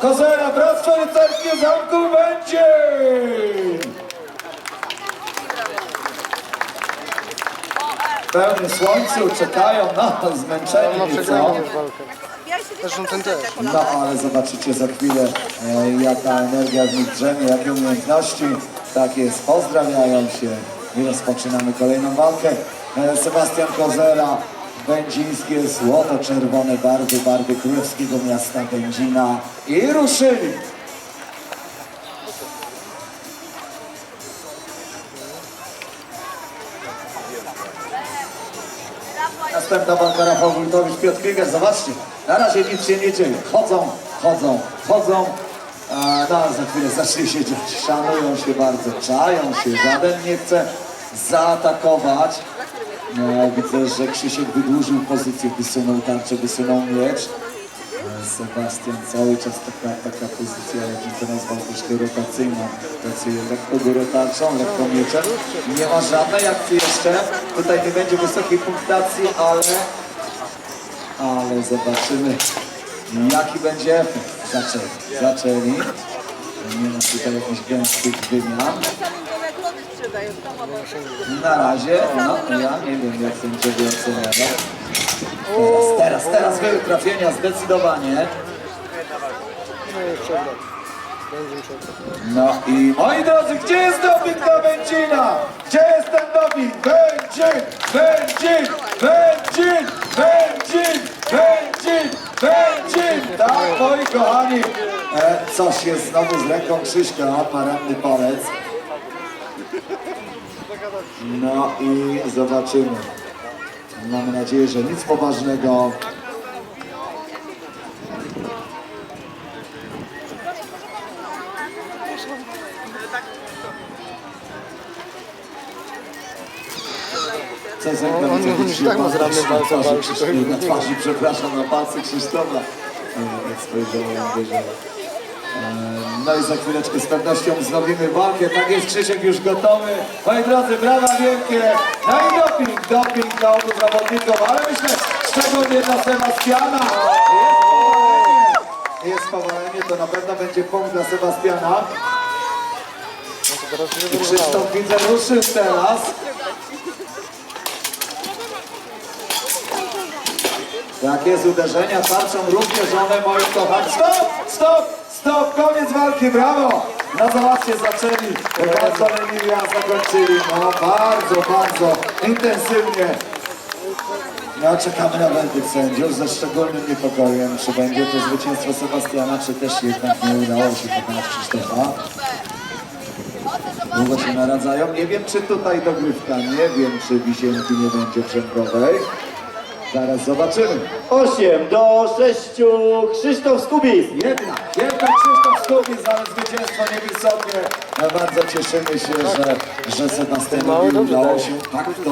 Kozera, Bractwo Rycerskie Zamku Będzin! W pełnym słońcu czekają na zmęczenie No nieco. walkę. Zresztą ten też. No ale zobaczycie za chwilę, e, jaka energia w nich drzemie, jakie umiejętności. Tak jest, pozdrawiają się i rozpoczynamy kolejną walkę. E, Sebastian Kozera, będzińskie złoto-czerwone barwy, barwy królewskiego miasta Będzina i ruszyli. Następna walka Rafał Wójtowicz, Piotr Krieger, zobaczcie, na razie nic się nie dzieje. Chodzą, chodzą, chodzą, a no, za chwilę zacznie się dziać. Szanują się bardzo, czają się, żaden nie chce zaatakować. No, widzę, że Krzysiek wydłużył pozycję, wysunął tarczę, wysunął miecz. Sebastian cały czas taka, taka pozycja, jak to nazwał, troszkę rotacyjna. Pracuje lekko górę tarczą, lekko mieczem. Nie ma żadnej akcji jeszcze. Tutaj nie będzie wysokiej punktacji, ale... Ale zobaczymy, jaki będzie efekt. Zaczęli, zaczęli. Nie ma tutaj jakichś gęstych wymian. Na razie, no ja nie wiem jak sędziowie oceniają. Teraz, teraz, teraz były trafienia zdecydowanie. No i. Będzie. No i moi drodzy, gdzie jest doping do Będzina? Gdzie jest ten doping? Będzin, Będzin, Będzin, Będzin, Będzin, Będzin. Tak, moi kochani. E, coś jest znowu z ręką Krzyśka, ma ranny palec. No i zobaczymy. Mamy nadzieję, że nic poważnego. Co za on- on już tak ma z rannym palcem walczy, to już Na twarzy, przepraszam, na palce Krzysztofa. E, spojrzałem, wyżej. No i za chwileczkę z pewnością wznowimy walkę. Tak jest Krzysiek już gotowy. Moi drodzy, brawa wielkie. No i doping, doping dla obu zawodników, ale myślę szczególnie dla Sebastiana. Jest powalenie. To na pewno będzie punkt dla Sebastiana. I. Krzysztof widzę ruszył teraz. Jak jest uderzenia tarczą również one moje kochane. Stop! Stop! Stop! Koniec walki, brawo! No zobaczcie, zaczęli. Bardzo leniwie, zakończyli. No bardzo, bardzo intensywnie. No czekamy na wentyk sędziów ze szczególnym niepokojem, czy będzie to zwycięstwo Sebastiana, czy też jednak nie udało się pokonać Krzysztofa. Długo się naradzają. Nie wiem, czy tutaj dogrywka, nie wiem, czy wisienki nie będzie brzękowej. Zaraz zobaczymy. 8 do 6 Krzysztof Skubis. Jednak, jednak Krzysztof Skubis, ale zwycięstwo niewysokie. Bardzo cieszymy się, że, że dobrze udało daje. się tak to